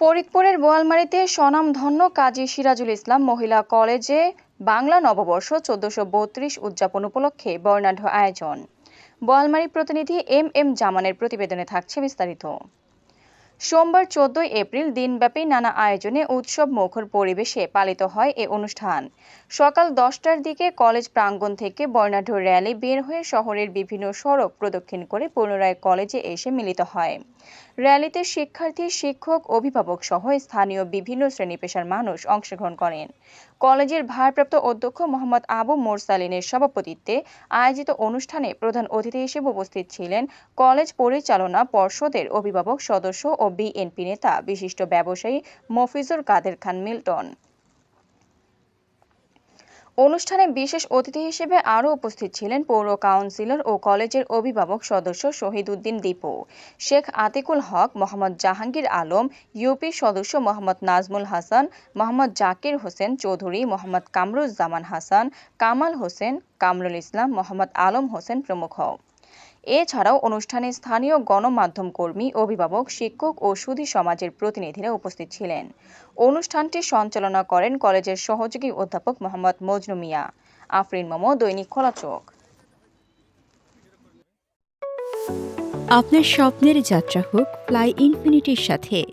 ফরিদপুরের বোয়ালমারিতে স্বনামধন্য কাজী সিরাজুল ইসলাম মহিলা কলেজে বাংলা নববর্ষ চোদ্দশো বত্রিশ উদযাপন উপলক্ষে বর্ণাঢ্য আয়োজন। বোয়ালমারি প্রতিনিধি এম এম জামানের প্রতিবেদনে থাকছে বিস্তারিত। সোমবার চোদ্দই এপ্রিল দিনব্যাপী নানা আয়োজনে উৎসব মুখর পরিবেশে পালিত হয় এ অনুষ্ঠান। সকাল দশটার দিকে কলেজ প্রাঙ্গণ থেকে বর্ণাঢ্য র্যালি বের হয়ে শহরের বিভিন্ন সড়ক প্রদক্ষিণ করে পুনরায় কলেজে এসে মিলিত হয়। র্যালিতে শিক্ষার্থী, শিক্ষক, অভিভাবক সহ স্থানীয় বিভিন্ন শ্রেণি পেশার মানুষ অংশগ্রহণ করেন। কলেজের ভারপ্রাপ্ত অধ্যক্ষ মোহাম্মদ আবু মোরসালিনের সভাপতিত্বে আয়োজিত অনুষ্ঠানে প্রধান অতিথি হিসেবে উপস্থিত ছিলেন কলেজ পরিচালনা পর্ষদের অভিভাবক সদস্য ও বিএনপি নেতা, বিশিষ্ট ব্যবসায়ী মফিজুর কাদের খান মিল্টন। অনুষ্ঠানে বিশেষ অতিথি হিসেবে আরও উপস্থিত ছিলেন পৌর কাউন্সিলর ও কলেজের অভিভাবক সদস্য শহীদ উদ্দিন দীপু, শেখ আতিকুল হক, মোহাম্মদ জাহাঙ্গীর আলম, ইউপি সদস্য মোহাম্মদ নাজমুল হাসান, মোহাম্মদ জাকির হোসেন চৌধুরী, মোহাম্মদ কামরুজ্জামান হাসান, কামাল হোসেন, কামরুল ইসলাম, মোহাম্মদ আলম হোসেন প্রমুখ। এছাড়াও অনুষ্ঠানে স্থানীয় গণমাধ্যম কর্মী, অভিভাবক, শিক্ষক ও সুধী সমাজের প্রতিনিধিরা উপস্থিত ছিলেন। অনুষ্ঠানটি সঞ্চালনা করেন কলেজের সহযোগী অধ্যাপক মোহাম্মদ মজনু মিয়া। আফরিন মোমো, দৈনিক খোলা চোখ। আপনার স্বপ্নের যাত্রা হোক ফ্লাই ইনফিনিটির সাথে